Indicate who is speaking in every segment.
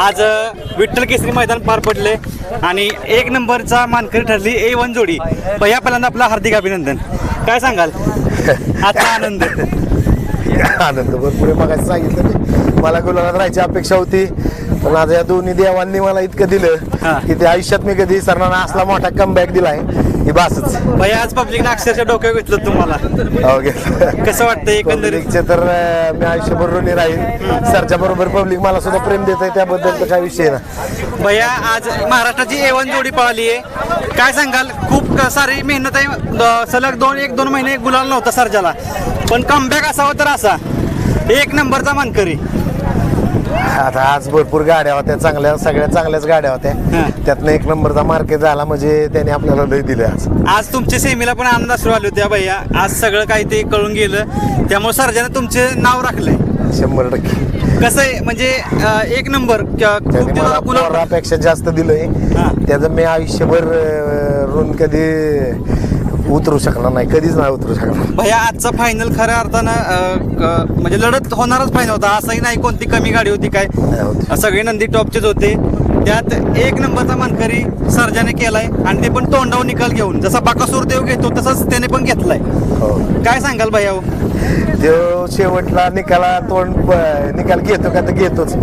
Speaker 1: आज विठ्ठल केसरी मैदान पार पडले आणि एक नंबरचा मानकरी ठरली ए वन जोडी. पहिल्या पहिल्यांदा आपलं हार्दिक अभिनंदन. काय सांगाल? आजचा आनंद.
Speaker 2: आनंद भरपूर मग सांगितलं मी. मला गुलाबात राहायची अपेक्षा होती. पण आज या दोन्ही देवांनी मला इतकं. दिलं की ते आयुष्यात मी कधी सरणार असला मोठा कमबॅक दिलाय. ही बासच
Speaker 1: भैया आज पब्लिकने अक्षरशः डोक्यावर घेतलं तुम्हाला.
Speaker 2: हो
Speaker 1: कसं वाटतं एकंदरीत?
Speaker 2: पब्लिकचे तर अं, मी आयुष्यभर ऋणी राहील सरच्या बरोबर पब्लिक मला सुद्धा प्रेम देत आहे त्याबद्दल तर विषय ना
Speaker 1: भैया आज महाराष्ट्राची ए वन जोडी पळाली आहे. काय सांगाल? खूप क- सारी मेहनत आहे. द- सलग दोन एक दोन महिने गुलाल नव्हता सर्जाला. पण कमबॅक असावा तर असा. एक नंबरचा मानकरी.
Speaker 2: आता आज भरपूर गाड्या होत्या चांगल्या सगळ्या चांगल्याच गाड्या. होत्या. त्यातनं एक नंबरचा मार्केट झाला म्हणजे त्याने आपल्याला लय दिलं आज.
Speaker 1: आज तुमच्या सेमीला पण आनंद अश्रू आले होते भैया. आज सगळं काही ते कळून गेलं. त्यामुळे सर्जाने तुमचे नाव राखलंय.
Speaker 2: शंभर टक्के.
Speaker 1: कसं आहे? म्हणजे अं, एक नंबर क- खूप
Speaker 2: त्याने मला
Speaker 1: दिवस गुलाल
Speaker 2: पोरापेक्षा जास्त दिलंय.
Speaker 1: हा.
Speaker 2: त्याचं मी आयुष्यभर अं, ऋण कधी उतरू शकणार नाही कधीच नाही उतरू शकणार.
Speaker 1: भैया आजचा फायनल खऱ्या अर्थानं अं, क- म्हणजे लढत होणारच फायनल होता. असंही नाही कोणती कमी गाडी होती काय.
Speaker 2: नाही होती.
Speaker 1: सगळे नंदी टॉपचेच होते. त्यात एक नंबरचा मानकरी सर्जाने केलाय आणि ते पण तोंडावर निकाल घेऊन जसा बाकासूर देव घेतो तसंच त्याने पण घेतलाय.
Speaker 2: हो.
Speaker 1: काय सांगाल भैया हो?
Speaker 2: तो शेवटला निकाला तोंड ब- निकाल घेतो का तर घेतोच.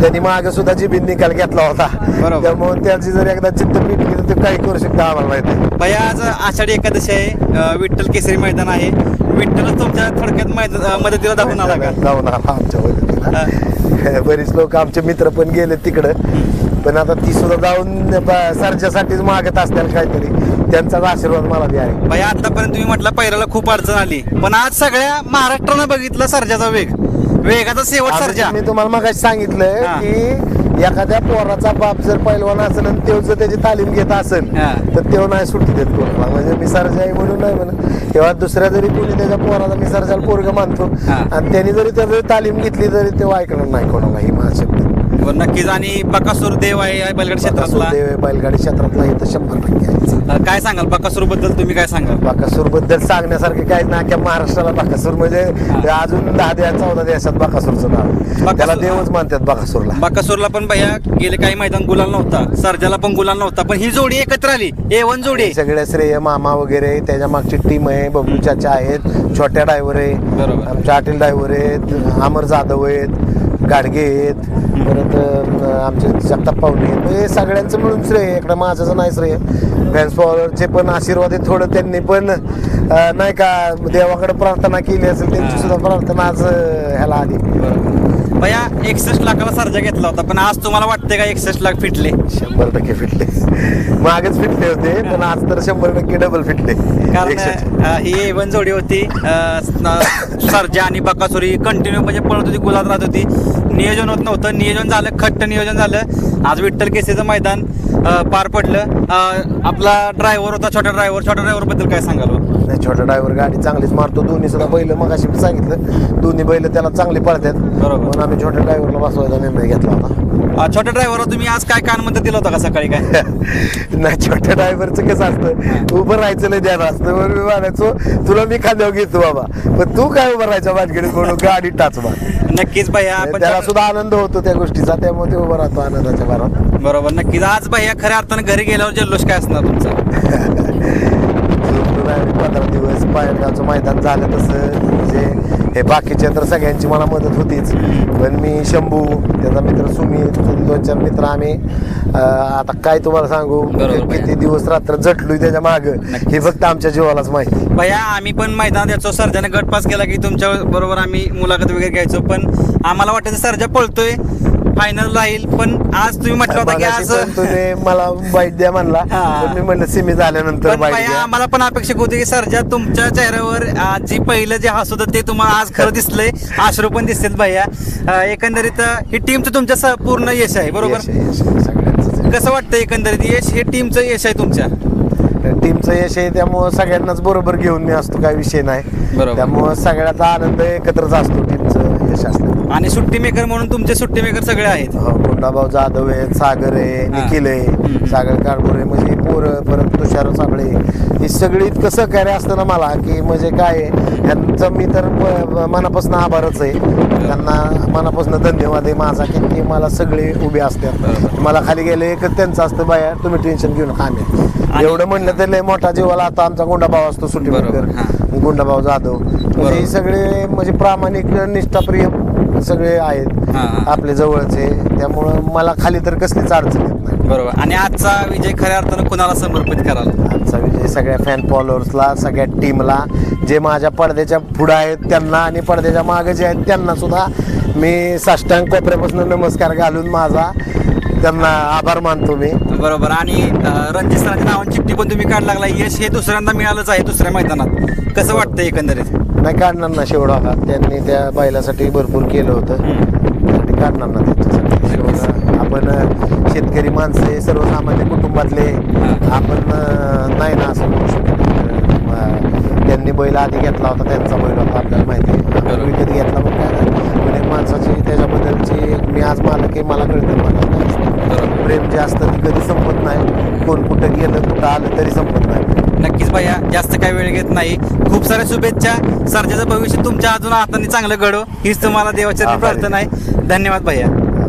Speaker 2: त्यांनी मागे सुद्धा जिबीन निकाल घेतला होता.
Speaker 1: बरोबर.
Speaker 2: त्यामुळे त्याची जर एकदा चित्त पिटली तर ते काही करू शकतो आम्हाला माहिती
Speaker 1: भैया आज आषाढी एकादशी आहे अं, विठ्ठल केसरी मैदान आहे. विठ्ठलच तुमच्या थोडक्यात अं, मदतीला धावून आला का?
Speaker 2: जाऊन आला आमच्या वतीला बरीच लोक आमचे मित्र पण गेले तिकडं. पण आता ती सुद्धा जाऊन सर्जासाठीच मागत असतील काहीतरी. त्यांचाच आशीर्वाद मला द्या आहे.
Speaker 1: भैया आतापर्यंत तुम्ही म्हटलं पहिल्याला खूप अडचण आली. पण आज सगळ्या महाराष्ट्रानं बघितलं सर्जाचा वेग. वेगाचा शेवट सर्जा.
Speaker 2: आता मी तुम्हाला मग सांगितलं
Speaker 1: हा.
Speaker 2: की एखाद्या पोराचा बाप जर पैलवान असेल आणि तो जर त्याची तालीम घेत असेल
Speaker 1: हा.
Speaker 2: तर तो नाही सुट्टी देत कोणाला म्हणजे मी सरजा आहे म्हणून नाही म्हणत. तेव्हा दुसऱ्या जरी कोणी त्याच्या पोराला मी सरजाला पोरग मानतो.
Speaker 1: हा.
Speaker 2: आणि त्यांनी जरी त्याची तालीम घेतली तरी ते ऐकणार नाही कोणाला ही शब्द
Speaker 1: बरं, नक्कीच. आणि बकासूर देव आहे या बैलगाडी क्षेत्रातला.
Speaker 2: देव बैलगाडी क्षेत्रातला इथं शंभर टक्के आहे
Speaker 1: अं, काय सांगाल? बकासूरबद्दल तुम्ही काय सांगाल?
Speaker 2: बाकासूरबद्दल सांगण्यासारखे काय ना अख्ख्या महाराष्ट्राला बाकासूर म्हणजे अजून दहा द्या चौदा देशात बाकासूरचं नाव. त्याला देवच मानतात बाकासूरला.
Speaker 1: बकासूरला पण भैया गेले काही मैदान गुलाल नव्हता. सर्जाला पण गुलाल नव्हता. पण ही जोडी एकत्र आली. ए वन जोडी
Speaker 2: हे सगळे श्रेय मामा वगैरे त्याच्या मागची टीम आहे. बबलू चाचा आहेत छोट्या ड्रायव्हर आहे.
Speaker 1: बरोबर.
Speaker 2: आमचे अटील ड्रायव्हर आहेत अमर जाधव आहेत. गाडगे आहेत परत आमचे जगताप पाहुणे आहेत. म्हणजे हे सगळ्यांचं मिळून श्रेय आहे. इकडं माझं नाही श्रेय. फॅन्स फॉलोअरचे पण आशीर्वाद आहे. थोडं त्यांनी पण नाही का देवाकडे प्रार्थना केली असेल त्यांची सुद्धा प्रार्थना आज ह्याला आली.
Speaker 1: भैया एकसष्ट लाखाला सर्जा घेतला होता पण आज तुम्हाला वाटते का एकसष्ट लाख फिटले?
Speaker 2: शंभर टक्के फिटले. मागच फिटले होते पण आज तर शंभर टक्के डबल फिटले.
Speaker 1: कारण अं, ही ए वन जोडी होती अं, सर्जा आणि बकासुरी कंटिन्यू म्हणजे पळत होती गुलाल राहत होती. नियोजन होत नव्हतं नियोजन झालं खट्ट नियोजन झालं. आज विठ्ठल केसेचं मैदान. पार पडलं. आपला ड्रायव्हर होता छोटा ड्रायव्हर छोट्या ड्रायव्हरबद्दल काय सांगाल हो?
Speaker 2: नाही छोटा ड्रायव्हर गाडी चांगलीच मारतो. दोन्ही सुद्धा बैल मग अशी सांगितलं. दोन्ही बैल त्याला चांगली पळतात.
Speaker 1: बरोबर.
Speaker 2: म्हणून आम्ही छोट्या ड्रायव्हरला बसवायचा निर्णय घेतला होता.
Speaker 1: अं, छोट्या ड्रायव्हरला तुम्ही आज काय कानमंत्र दिलं होता का सकाळी काय?
Speaker 2: नाही छोट्या ड्रायव्हरचं कसं असतं? उभं राहायचं लय ध्यान असतं. म्हणून मी म्हणायचो तुला मी खांद्यावर घेतो बाबा. पण तू काय उभं राहायच्या भानगडीत म्हणून गाडी टाच मार.
Speaker 1: नक्कीच भैया आपण
Speaker 2: त्याला सुद्धा आनंद होतो त्या गोष्टीचा. त्यामुळे ते उभं राहतो आनंदाच्या भरात.
Speaker 1: बरोबर. नक्कीच. आज भैया खऱ्या अर्थानं घरी गेल्यावर जल्लोष काय असणार तुमचा?
Speaker 2: झोपलो नाही पंधरा दिवस पायगावचं मैदान झालं तसं म्हणजे हे बाकीच्या तर सगळ्यांची मला मदत होतीच. पण मी शंभू त्याचा मित्र सुमित दोन चार मित्र आम्ही अं, आता काय तुम्हाला सांगू?
Speaker 1: बरोबर.
Speaker 2: किती दिवस रात्र झटलोय त्याच्या माग. हे फक्त आमच्या जीवालाच माहिती.
Speaker 1: भैया आम्ही पण मैदानात याचो सर्जाने गट पास केला की तुमच्या बरोबर आम्ही मुलाखत वगैरे घ्यायचो. पण आम्हाला वाटायचं सर्जा पळतोय. फायनल राहील पण आज तुम्ही म्हटलं होतं की आज
Speaker 2: मगाशी पण तुम्ही मला बाईट द्या म्हणला.
Speaker 1: हा.
Speaker 2: पण मी म्हणलं सिमी झाल्यानंतर
Speaker 1: पण
Speaker 2: बाईट
Speaker 1: भैया
Speaker 2: द्या.
Speaker 1: आम्हाला पण अपेक्षित होती की सर्जा तुमच्या चेहऱ्यावर आज जी पहिलं जे हसत होतं ते तुम्हाला आज खरं दिसलंय. अश्रू पण दिसतील भैया एकंदरीत ही टीमचं तुमच्या स- पूर्ण यश आहे बरोबर?
Speaker 2: यश आहे, यश आहे, सगळ्यांचंच आहे.
Speaker 1: कसं वाटतं एकंदरीत यश? हे टीमचं यश आहे तुमच्या?
Speaker 2: टीमचं यश आहे त्यामुळं सगळ्यांनाच बरोबर घेऊन मी असतो काही विषय नाही
Speaker 1: बरोबर.
Speaker 2: त्यामुळं सगळ्याचा आनंद एकत्रच असतो टीमचं यश असतं
Speaker 1: आणि सुट्टी मेकर म्हणून तुमचे सुट्टी मेकर सगळे आहेत
Speaker 2: हो, गुंडाभाऊ जाधव आहे सागर आहे. निखिल आहे. सागर कारभोरे म्हणजे पोरं तुषार साबळे ही सगळी इतकं सहकार्य असतं ना मला की म्हणजे काय ह्यांचं मी तर मनापासून आभारच आहे. त्यांना मनापासून धन्यवाद आहे माझा की ते मला सगळे उभे असतात. मला खाली गेले एकच त्यांचं असतं बाया तुम्ही टेन्शन घेऊ नका आम्ही. एवढं म्हणलं तर लय मोठा जीवाला आता आमचा गुंडाभाऊ असतो सुट्टी
Speaker 1: बरोबर,
Speaker 2: मेकर. गुंडाभाऊ जाधव. म्हणजे हे सगळे म्हणजे प्रामाणिक निष्ठाप्रिय सगळे आहेत. आपले जवळचे. त्यामुळं मला खाली तर कसलीच अडचण
Speaker 1: बरोबर. आणि आजचा विजय खऱ्या अर्थानं कुणाला समर्पित कराल?
Speaker 2: आजचा विजय सगळ्या फॅन फॉलोअर्सला सगळ्या टीमला जे माझ्या पडद्याच्या पुढं आहेत त्यांना आणि पडद्याच्या मागे जे आहेत त्यांना सुद्धा मी साष्टांग कोपऱ्यापासून नमस्कार घालून माझा त्यांना आभार मानतो मी.
Speaker 1: बरोबर. आणि रणजित सरांच्या नावाने चिठ्ठी पण तुम्ही काढ लागला. यश हे दुसऱ्यांदा मिळालंच आहे दुसऱ्या मैदानात. कसं वाटतं एकंदरीत?
Speaker 2: नाही काढणार ना शेवडा त्यांनी त्या बैलासाठी भरपूर केलं होतं. काढणार ना त्यांच्यासाठी. शेवडा आपण शेतकरी माणसे सर्वसामान्य कुटुंबातले आपण नाही ना असं म्हणू शकत. त्यांनी बैल आधी घेतला होता त्यांचा बैल होता आपल्याला माहिती आहे. विकत घेतला पण काय एक माणसाची त्याच्याबद्दलची मी आज मला की मला कळतं मला. प्रेम जे असतं ते कधी संपत नाही. कोण कुठं गेलं कुठं आलं तरी संपत नाही.
Speaker 1: नक्कीच भैया जास्त काही वेळ घेत नाही. खूप साऱ्या शुभेच्छा. सर्जाचं भविष्य तुमच्या अजून हाताने चांगलं घडो. हीच तुम्हाला देवाच्या. प्रार्थना आहे. धन्यवाद भैया.